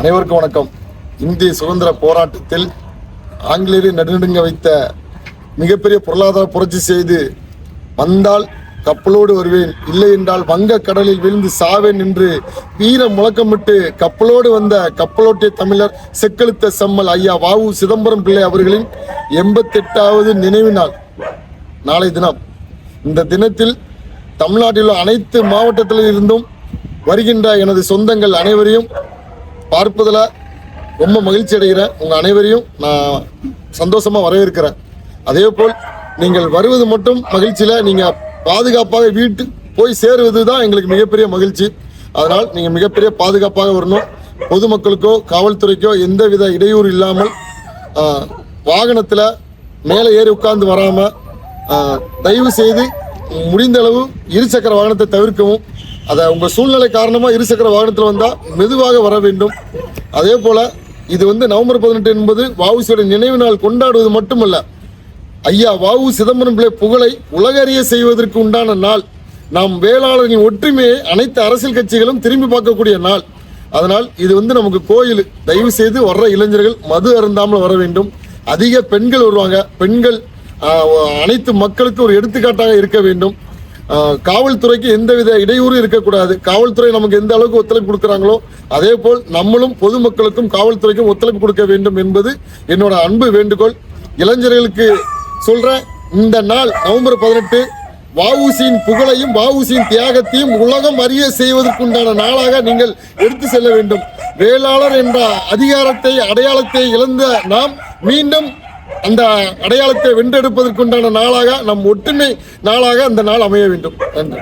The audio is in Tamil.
அனைவருக்கும் வணக்கம். இந்திய சுதந்திர போராட்டத்தில் ஆங்கிலேயரை நடுநடுங்க வைத்த மிகப்பெரிய பொருளாதார புரட்சி செய்து வந்தால் கப்பலோடு வருவேன். இல்லை என்றால் வங்க கடலில் விழுந்து சாவேன் என்று வீர முழக்கமிட்டு கப்பலோடு வந்த கப்பலோட்டிய தமிழர் செக்கெழுத்த செம்மல் ஐயா வாவு சிதம்பரம் பிள்ளை அவர்களின் எண்பத்தெட்டாவது நினைவு நாள். நாளை தினம். இந்த தினத்தில் தமிழ்நாட்டில் உள்ள அனைத்து மாவட்டத்தில் இருந்தும் வருகின்ற எனது சொந்தங்கள் அனைவரையும் பார்ப்பதில் ரொம்ப மகிழ்ச்சி அடைகிறேன். உங்கள் அனைவரையும் நான் சந்தோஷமாக வரவேற்கிறேன். அதே போல் நீங்கள் வருவது மட்டும் மகிழ்ச்சியில் நீங்கள் பாதுகாப்பாக வீட்டு போய் சேருவது தான் எங்களுக்கு மிகப்பெரிய மகிழ்ச்சி. அதனால் நீங்கள் மிகப்பெரிய பாதுகாப்பாக வரணும். பொதுமக்களுக்கோ காவல்துறைக்கோ எந்தவித இடையூறு இல்லாமல் வாகனத்தில் மேலே ஏறி உட்கார்ந்து வராமல் தயவு செய்து முடிந்த அளவு இருசக்கர வாகனத்தை தவிர்க்கவும். அதை உங்கள் சூழ்நிலை காரணமாக இருசக்கர வாகனத்தில் வந்தால் மெதுவாக வர வேண்டும். அதே போல் இது வந்து நவம்பர் பதினெட்டு என்பது வாவுசியோட நினைவு நாள் கொண்டாடுவது மட்டுமல்ல. ஐயா வாவு சிதம்பரம் பிள்ளை புகழை உலகறிய செய்வதற்கு உண்டான நாள். நாம் வேளாளர்களின் ஒற்றுமையை அனைத்து அரசியல் கட்சிகளும் திரும்பி பார்க்கக்கூடிய நாள். அதனால் இது வந்து நமக்கு கோயில். தயவு செய்து வர்ற இளைஞர்கள் மது அருந்தாமல் வர வேண்டும். அதிக பெண்கள் வருவாங்க. பெண்கள் அனைத்து மக்களுக்கு ஒரு எடுத்துக்காட்டாக இருக்க வேண்டும். காவல்துறைக்கு எந்தவித இடையூறும் இருக்கக்கூடாது. காவல்துறை நமக்கு எந்த அளவுக்கு ஒத்துழைப்பு கொடுக்குறாங்களோ அதே போல் நம்மளும் பொதுமக்களுக்கும் காவல்துறைக்கும் ஒத்துழைப்பு கொடுக்க வேண்டும் என்பது என்னோட அன்பு வேண்டுகோள். இளைஞர்களுக்கு சொல்றேன் இந்த நாள் நவம்பர் பதினெட்டு வஉசியின் புகழையும் வஉசியின் தியாகத்தையும் உலகம் அறிய செய்வதற்குண்டான நாளாக நீங்கள் எடுத்து செல்ல வேண்டும். வேளாளர் என்ற அதிகாரத்தை அடையாளத்தை இழந்த நாம் மீண்டும் அந்த அடையாளத்தை வென்றெடுப்பதற்குண்டான நாளாக நம் ஒற்றுமை நாளாக அந்த நாள் அமைய வேண்டும். நன்றி.